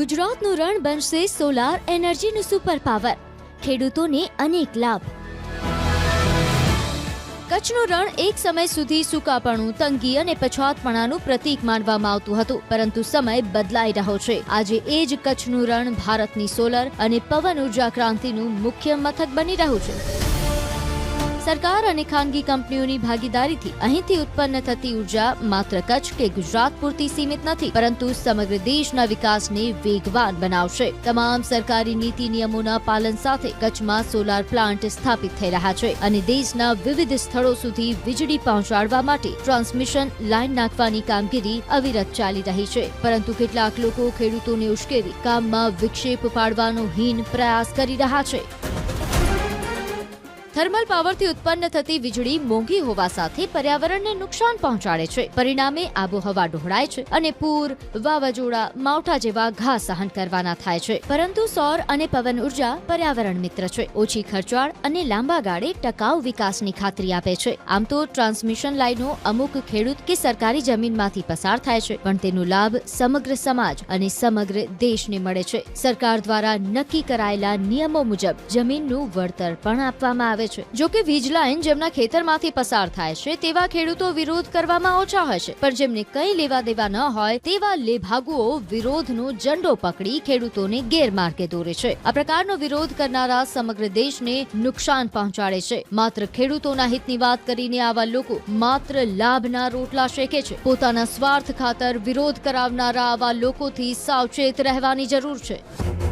ગુજરાતનું રણ બનશે solar એનર્જીનું super power ખેડૂતોને અનેક લાભ. કચ્છનું રણ એક સમય સુધી સૂકાપણું, તંગી અને પછાતપણાનું પ્રતીક માનવામાં આવતું હતું, પરંતુ સમય બદલાઈ રહ્યો છે. આજે એ જ કચ્છનું રણ ભારતની સોલર અને પવન ઊર્જા ક્રાંતિનું મુખ્ય મથક બની રહ્યું છે. સરકાર અને ખાનગી કંપનીઓની ભાગીદારીથી અહીંથી ઉત્પન્ન થતી ઊર્જા માત્ર કચ્છ કે ગુજરાત પૂરતી સીમિત નથી, પરંતુ સમગ્ર દેશના વિકાસને વેગવાન બનાવશે. તમામ સરકારી નીતિ નિયમોના પાલન સાથે કચ્છમાં સોલાર પ્લાન્ટ સ્થાપિત થઈ રહ્યા છે અને દેશના વિવિધ સ્થળો સુધી વીજળી પહોંચાડવા માટે ટ્રાન્સમિશન લાઇન નાખવાની કામગીરી અવિરત ચાલી રહી છે. પરંતુ કેટલાક લોકો ખેડૂતોને ઉશ્કેરી કામમાં વિક્ષેપ પાડવાનો હીન પ્રયાસ કરી રહ્યા છે. થર્મલ પાવરથી ઉત્પન્ન થતી વીજળી મોંઘી હોવા સાથે પર્યાવરણને નુકસાન પહોંચાડે છે. પરિણામે આબોહવા ડહોળાય છે અને પૂર, વાવાઝોડા, માવઠા જેવા ઘા સહન કરવાના થાય છે. પરંતુ સૌર અને પવન ઊર્જા પર્યાવરણ મિત્ર છે. ઓછી ખર્ચાળ અને લાંબા ગાળે ટકાઉ વિકાસની ખાતરી આપે છે. આમ તો ટ્રાન્સમિશન લાઈનો અમુક ખેડૂત કે સરકારી જમીનમાંથી પસાર થાય છે, પણ તેનો લાભ સમગ્ર સમાજ અને સમગ્ર દેશને મળે છે. સરકાર દ્વારા નક્કી કરાયેલા નિયમો મુજબ જમીનનું વળતર પણ આપવામાં આવે છે. જો કે વીજ લાઇન જેમના ખેતરમાંથી પસાર થાય છે, તેવા ખેડૂતો વિરોધ કરવામાં ઓછા છે. પણ જેમને કંઈ લેવા દેવા ન હોય, તેવા લેભાગુઓ વિરોધનો ઝંડો પકડી ખેડૂતોને ગેરમાર્ગે દોરે છે. આ પ્રકારનો વિરોધ કરનારા સમગ્ર દેશને નુકસાન પહોંચાડે છે. માત્ર ખેડૂતોના હિતની વાત કરીને આવા લોકો માત્ર લાભના રોટલા શેકે છે. પોતાના સ્વાર્થ ખાતર વિરોધ કરાવનારા આવા લોકોથી સાવચેત રહેવાની જરૂર છે.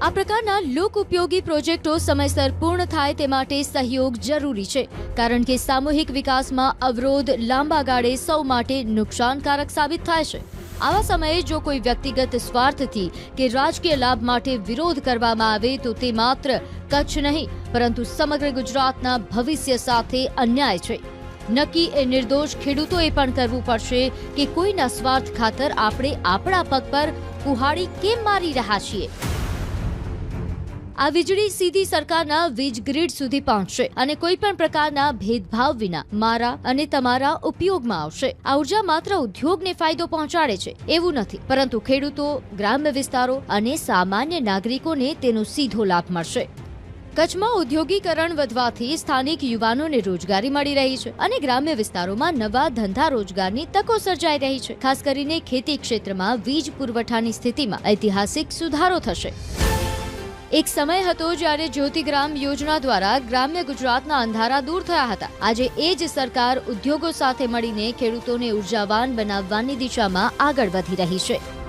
આ પ્રકારના લોક ઉપયોગી પ્રોજેક્ટો સમયસર પૂર્ણ થાય તે માટે સહયોગ જરૂરી છે, કારણ કે સામૂહિક વિકાસમાં અવરોધ લાંબા ગાળે સૌ માટે નુકસાનકારક સાબિત થાય છે. આવા સમયે જો કોઈ વ્યક્તિગત સ્વાર્થથી કે રાજકીય લાભ માટે વિરોધ કરવામાં આવે તો તે માત્ર કચ્છ નહીં, પરંતુ સમગ્ર ગુજરાતના ભવિષ્ય સાથે અન્યાય છે. નક્કી એ નિર્દોષ ખેડૂતોએ પણ કરવું પડશે કે કોઈના સ્વાર્થ ખાતર આપણે આપણા પગ પર કુહાડી કેમ મારી રહ્યા છીએ? આ વીજળી સીધી સરકારના વીજ ગ્રીડ સુધી પહોંચશે અને કોઈ પણ પ્રકારના ભેદભાવ વિના મારા અને તમારા ઉપયોગમાં આવશે. આ ઊર્જા માત્ર ઉદ્યોગને ફાયદો પહોંચાડે છે, એવું નથી. પરંતુ ખેડૂતો, ગ્રામ્ય વિસ્તારો અને સામાન્ય નાગરિકોને તેનો સીધો લાભ મળશે. કચ્છમાં ઉદ્યોગીકરણ વધવાથી સ્થાનિક યુવાનોને રોજગારી મળી રહી છે અને ગ્રામ્ય વિસ્તારોમાં નવા ધંધા રોજગારની તકો સર્જાઈ રહી છે. ખાસ કરીને ખેતી ક્ષેત્રમાં વીજ પુરવઠાની સ્થિતિમાં ઐતિહાસિક સુધારો થશે. એક સમય હતો જ્યારે જ્યોતિગ્રામ યોજના દ્વારા ગ્રામ્ય ગુજરાતના અંધારા દૂર થયા હતા. આજે એ જ સરકાર ઉદ્યોગો સાથે મળીને ખેડૂતોને ઉર્જાવાન બનાવવાની દિશામાં આગળ વધી રહી છે.